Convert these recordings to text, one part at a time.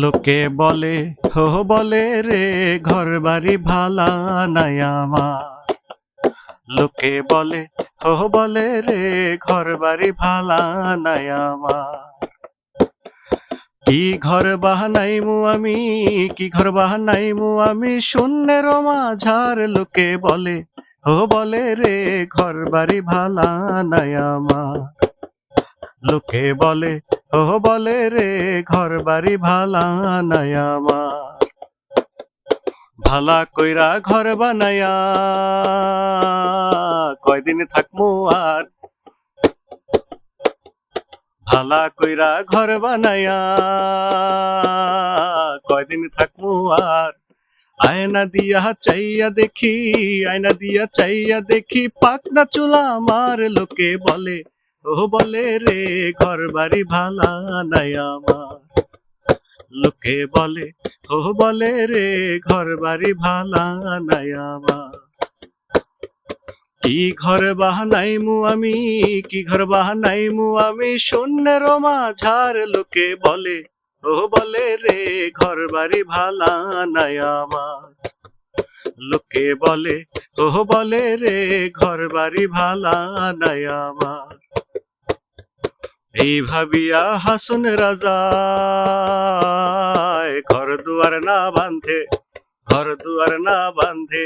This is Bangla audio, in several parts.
লোকে বলে, হো বলে রে ঘর বাড়ি ভালা নাই আমার। লোকে বলে, হো বলে রে ঘর বাড়ি ভালা নাই আমার। কি ঘর বাহানাইমু আমি, কি ঘর বাহানাইমু আমি? শূন্যের মাঝার লোকে বলে ও বলে রে ঘর বাড়ি ভালা নাই আমার। লোকে বলে ও বলে রে ঘর বাড়ি ভালা নাই আমার। ভালা কইরা ঘর বানায়া কয়দিন থাকমু আর। ভালা কইরা ঘর বানায়া কয়দিন থাকমু আর। আয়না দিয়া চাইয়া দেখি, আয়না দিয়া চাইয়া দেখি, পাকনা চুলা আমার লোকে বলে ও বলে রে ঘর বাড়ি ভালা নাই আমার। লোকে বলে, ও বলে রে ঘর বাড়ি ভালা নাই আমার। কি ঘর বাহানাইমু আমি, কি ঘর বাহানাইমু আমি, শূন্যের মাঝার লোকে বলে, ও বলে রে ঘর বাড়ি ভালা নাই আমার। লোকে বলে, ও বলে রে ঘর বাড়ি ভালা নাই আমার। এই ভাবিয়া হাসুন রাজা ঘর দুয়ার না বান্ধে ঘর দুয়ার না বান্ধে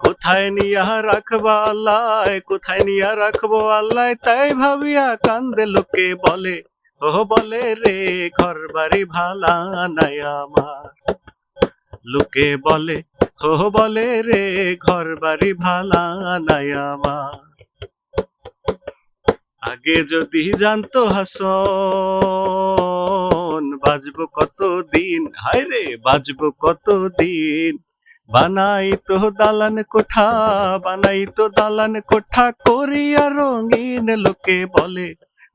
কোথায় নিয়া রাখবা আল্লাহ, কোথায় নিয়া রাখব আল্লাহ? তাই ভাবিয়া কান্দে লোকে বলে ও বলে রে, ঘর বাড়ি ভালা নাই আমার। লোকে বলে ও বলে রে, ঘর বাড়ি ভালা নাই আমার। আগে যদি জানতো হাসন, বাজবো কত দিন হায় রে বাজবো কত দিন বানাই তো দালান কোঠা বানাই তো দালান কোঠা, করিয়া রঙিন লোকে বলে,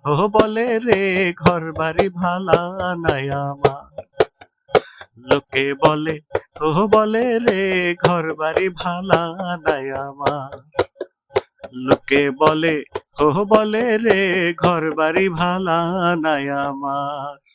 ও বলে রে, ঘর বাড়ি ভালা নাই আমার। লোকে বলে, ও বলে রে, ঘর বাড়ি ভালা নাই আমার। লোকে বলে ও বলে রে ঘর বাড়ি ভালা নাই আমার।